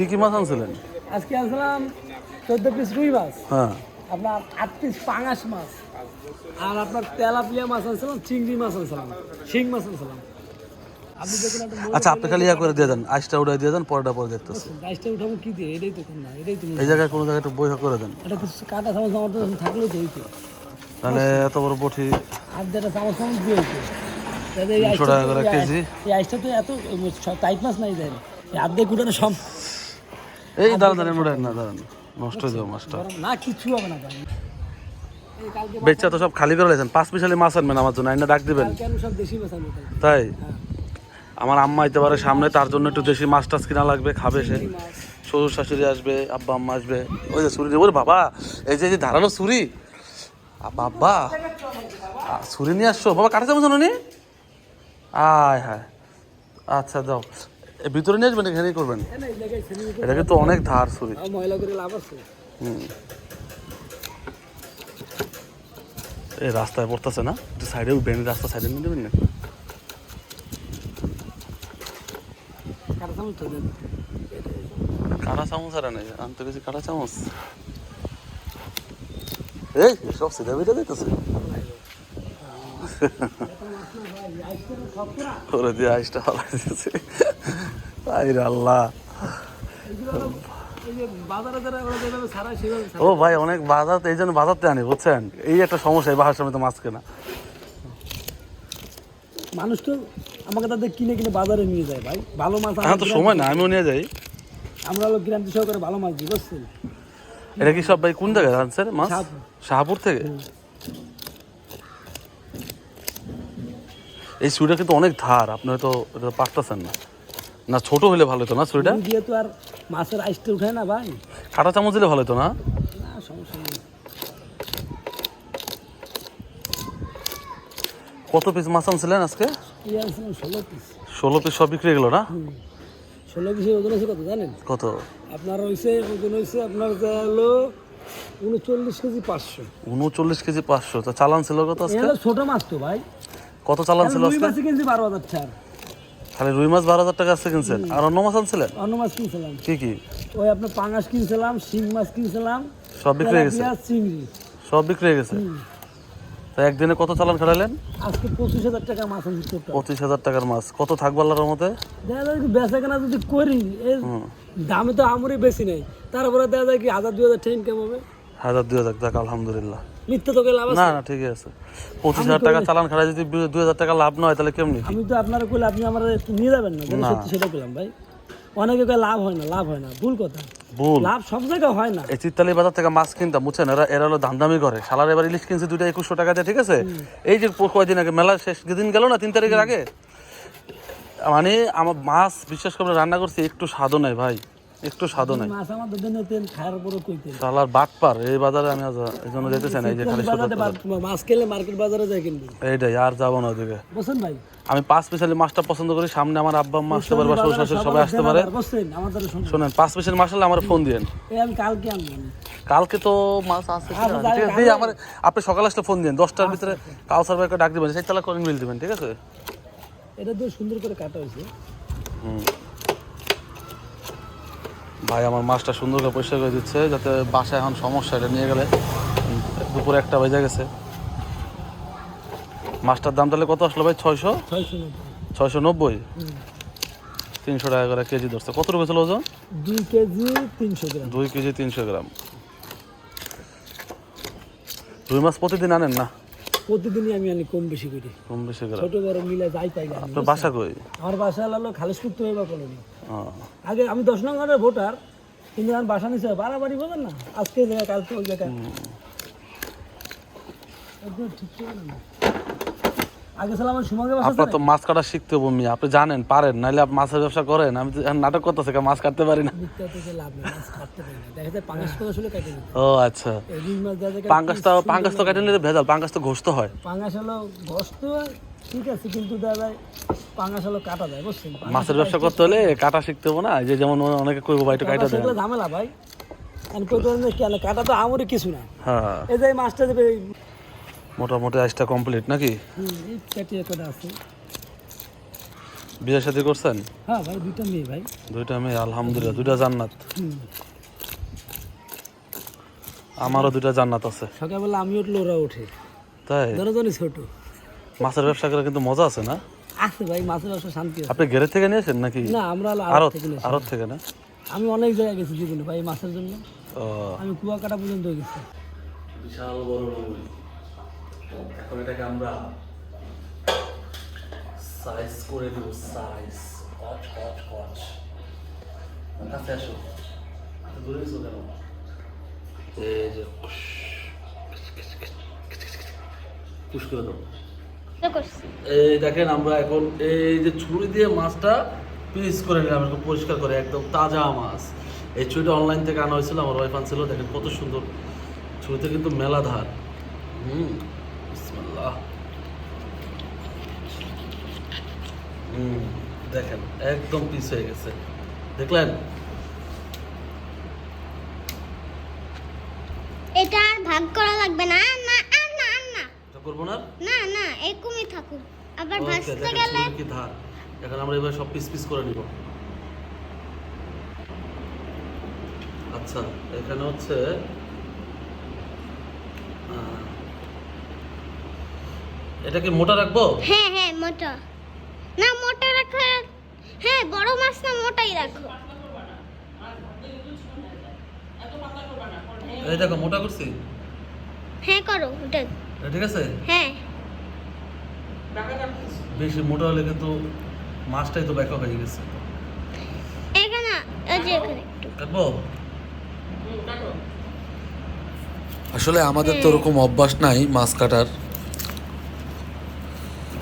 কি কি মাছ আনছিলেন? আজকে আসলাম চোদ্দ পিস রুই মাছ হ্যাঁ। আপনার আট পিস পাঙাশ মাছ আর আপনার তেলাপিয়া মাছ আনছিলাম চিংড়ি মাছ আনছিলাম শিং মাছ আনছিলাম। আচ্ছা আপনি খালি ইয়া করে দিয়ে দেন আইসটা উঠাই দিয়ে দেন পরে দেখতেছি। গাছটা উঠাবো কি দিয়ে? এটাই তো না এটাই তো এই জায়গায় কোনো জায়গায় একটু বই করে দেন। এটা কিছু কাটা চামচ আমার তো থাকলেও তো হইতো। তাহলে এত বড় বটি আর যেটা চামচ চামচ দিয়ে হইতো। তিনশো আইসটা টাকা করে কেজি। এই আইসটা তো এত টাইট মাছ নাই দেয় আর্ধেক উঠানো এই দাঁড়ান দাঁড়ান উঠেন না দাঁড়ান। নষ্ট হয়ে যাবে মাছটা। না কিচ্ছু হবে না বেচা তো সব খালি করে লেছেন পাঁচ পিসালি মাছ আনবেন আমার জন্য আইনা ডাক দিবেন। কালকে সব দেশি মাছ আনব তাই? আমার আম্মা আইতে পারে সামনে তার জন্য একটু দেশি মাছ টাছ কিনা লাগবে খাবে সে। শ্বশুর শাশুড়ি আসবে আব্বা আম্মা আসবে। ওই যে ছুরি ওরে বাবা এই যে ধারালো ছুরি বাবা ছুরি নিয়ে আসছো? বাবা কাটা যাব জানো নি? আয় হায়। আচ্ছা যাও ভিতরে নিয়ে আসবেন এখানেই করবেন? এই না, এই জায়গায় ছেড়ে দিতে এটা কিন্তু অনেক ধার ছুরি ময়লা করে লাভ আছে? হুম। এই রাস্তায় পড়তেছে না? একটু সাইডে উঠবেন রাস্তা সাইডে নিয়ে দেবেন না কাটা চামচ তো আর নেই আনতে গেছি কাটা চামচ। এই সব সিধা বেটে দিতেছে করে দিয়ে আইসটা ফালাই দিতেছে। আল্লাহ। ও ভাই অনেক বাজার এই জন্য বাজারতে আনি বুঝছেন? এই একটা সমস্যা এই বাসার সময় তো মাছ কেনা মানুষ তো আমাকে তাদের কিনে কিনে বাজারে নিয়ে যায় ভাই। ভালো মাছ এখন তো সময় না আমিও নিয়ে যাই। আমরা হলো গ্রান্তি সহকারে ভালো মাছ দিই বুঝছেন? এটা কি সব ভাই কোন জায়গায় আনছেন মাছ? শাহপুর। থেকে? এই ছুরিটা কিন্তু অনেক ধার আপনি হয়তো এটা পারতেছেন না। না ছোট হলে ভালো হতো না ছুরিটা? দিয়ে তো আর মাছের আইসটা উঠায় না ভাই। কাটা চামচ দিলে ভালো হতো না? না সমস্যা নেই। কত পিস মাছ আনছিলেন আজকে? ষোলো পিস ষোলো পিস সব বিক্রি গেলো না? ষোলো পিসের ওজন আছে কত জানেন? কত? আপনার হয়েছে ওজন হয়েছে আপনার যা হলো উনচল্লিশ কেজি পাঁচশো। উনচল্লিশ কেজি পাঁচশো। তো চালান ছিল কত আজকে? ছোট মাছ তো ভাই। কত চালান ছিল আজকে? কিনছি বারো হাজার চার খালি রুই মাছ বারো হাজার টাকা আজকে কিনছেন। আর অন্য মাছ আনছিলেন? অন্য মাছ কিনছিলাম। কি কি? ওই আপনার পাঙাশ কিনছিলাম শিং মাছ কিনছিলাম সব বিক্রি হয়ে গেছে? চিংড়ি। সব বিক্রি হয়ে গেছে? তা একদিনে কত চালান খেলালেন আজকে পঁচিশ হাজার টাকা মাছ আনছি পঁচিশ হাজার টাকার মাছ। কত থাকব আল্লাহর মতে দেখা যায় কি বেচা কেনা যদি করি এর দামে তো আমরই বেশি নেই। তারপরে দেখা যায় কি হাজার দুই হাজার টাকা ইনকাম হবে হাজার দুই হাজার। টাকা আলহামদুলিল্লাহ। মিথ্যে তোকে লাভ না আছে? না ঠিকই আছে। পঁচিশ হাজার টাকা চালান খেলা যদি দুই হাজার টাকা লাভ না হয় তাহলে কেমনি? আমি তো আপনার কইলে আপনি আমার নিয়ে যাবেন না সত্যি সেটা করলাম ভাই। অনেকে কয় লাভ হয় না লাভ হয় না ভুল কথা। ভুল। লাভ সব জায়গায় হয় না। এই চিত্তালি বাজার থেকে মাছ কিনতাম বুঝছেন? এরা এরা হলো ধান্দামি করে। সালার এবার ইলিশ কিনছে দুইটা একুশশো টাকা দিয়ে ঠিক আছে? এই যে কয়দিন আগে মেলা শেষ দিন গেল না তিন তারিখের আগে? মানে আমার মাছ বিশ্বাস করে রান্না করছি একটু স্বাদও নাই ভাই। একটু স্বাদও নাই। মাছ আমার দুদিন তেল খাওয়ার পরে কইতে সালার বাট পার এই বাজারে আমি আজ এই জন্য যেতেছি না এই যে খালি শুধু মাছ খেলে মার্কেট বাজারে যায় কিন্তু। এইটাই আর যাব না ওদিকে। বুঝছেন ভাই। আমি পাঁচ পিসালি মাছটা পছন্দ করি সামনে আমার আব্বা আম্মা আসতে পারে বা শ্বশুর শাশুড়ি সবাই আসতে পারে। শুনুন। পাঁচ পিসের মাছ হলে আমার ফোন দিয়েন। আমি কালকে আনব। কালকে তো মাছ আছে আচ্ছা, ঠিক আছে দিয়ে আমার আপনি সকালে আসলে ফোন দিন দশটার ভিতরে কাউসার ভাইকে ডাক দিবেন সেই তালা কলিং বিল দিবেন ঠিক আছে? এটা তো সুন্দর করে কাটা হয়েছে। ভাই আমার মাছটা সুন্দর করে পরিষ্কার করে দিচ্ছে যাতে বাসায় এখন সমস্যা এটা নিয়ে গেলে দুপুরে একটা বেজে গেছে। মাছটার দাম তাহলে কত আসলো ভাই? ছয়শো? ছয়শো নব্বই। তিনশো টাকা করে কেজি ধরছে। কত রুপে ছিল ওজন? দুই কেজি তিনশো গ্রাম। দুই কেজি তিনশো গ্রাম। রুই মাছ প্রতিদিন আনেন না? প্রতিদিনই আমি আনি কম বেশি করি। কম বেশি করে। ছোট বড় মিলে যাই পাই আপনার বাসা কই? আমার বাসা হলো খালিশপুর তো এবার কলোনি। আগে আমি দশ নম্বরের ভোটার কিন্তু আমি বাসা নিচে বাড়াবাড়ি বলেন না? আজকে কালকে ওই জায়গায়। না আমার আপনার তো মাছ কাটা শিখতে হবে মিয়া। আপনি জানেন পারেন নাহলে আপনি মাছের ব্যবসা করেন। আমি নাটক করতেছে মাছ কাটতে পারি না। না। ও আচ্ছা। পাঙ্গাস তো পাঙ্গাস তো কাটে নিলে ভেজাল। পাঙ্গাস তো ঘষতে হয়। পাঙাশ হলো গোস্ত ঠিক আছে কিন্তু দেখা যায় হলো কাটা যায় বুঝছেন? মাছের ব্যবসা করতে হলে কাটা শিখতে হবে না যে যেমন অনেকে কইবো ভাই কাটা দেন। ঝামেলা ভাই। আমি কই কেন কাটা তো আমারই কিছু না হ্যাঁ। এই যে মাছটা যে মোটামুটি আইসটা কমপ্লিট নাকি? হুম, এই কাটিয়ে করে আছে। বিয়ে শাদী করছেন? হ্যাঁ ভাই দুইটা মেয়ে ভাই। দুইটা মেয়ে আলহামদুলিল্লাহ দুইটা জান্নাত। হুম। আমারও দুইটা জান্নাত আছে। সকালবেলা আমি উঠলে ওরা ওঠে। তাই? ছোট। মাছের ব্যবসা করে কিন্তু মজা আছে না আছে ভাই মাছের ব্যবসা শান্তি আছে আপনি ঘেরে থেকে নিয়েছেন নাকি না আমরা আরত আড়ত থেকে নিয়েছি। আরত থেকে না আমি অনেক জায়গায় গেছি জীবনে ভাই মাছের জন্য ও আমি কুয়াকাটা পর্যন্ত গেছি বিশাল বড় রুই এখন এটাকে আমরা সাইজ করে দেব সাইজ কচ কচ কচ কাছে আসো দূরে গেছো কেন এই যে পুশ করে দাও এই দেখেন আমরা এখন এই যে ছুরি দিয়ে মাছটা পিস করে নিলাম একদম পরিষ্কার করে একদম তাজা মাছ। এই ছুরিটা অনলাইন থেকে আনা হয়েছিল আমার ওয়াইফ আনছিল দেখেন কত সুন্দর। ছুরিতে কিন্তু মেলা ধার। হুম বিসমিল্লাহ। হুম দেখেন একদম পিস হয়ে গেছে। দেখলেন? এটা ভাগ করা লাগবে না না। করব না? না না এরকমই থাকুক। আবার দেখেন গেলে কি ধার। এখন আমরা এবার সব পিস পিস করে নিব। আচ্ছা এখানে হচ্ছে আহ, এটা কি মোটা রাখব? হ্যাঁ হ্যাঁ মোটা। না মোটা রাখা হ্যাঁ বড় মাছ না মোটাই রাখো। এই দেখো মোটা করছি? হ্যাঁ করো ওটা ঠিক আছে? হ্যাঁ। বেশি মোটা হলে কিন্তু মাছটাই তো ব্যাকা হয়ে গেছে। এখানে এই যে এখানে একটু। কাটবো? আসলে আমাদের তো ওরকম অভ্যাস নাই মাছ কাটার।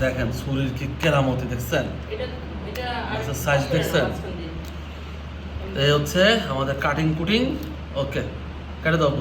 দেখেন শরীর কি কেরামতি দেখছেন? মাছের সাইজ দেখছেন? এই হচ্ছে আমাদের কাটিং কুটিং ওকে কেটে দাও।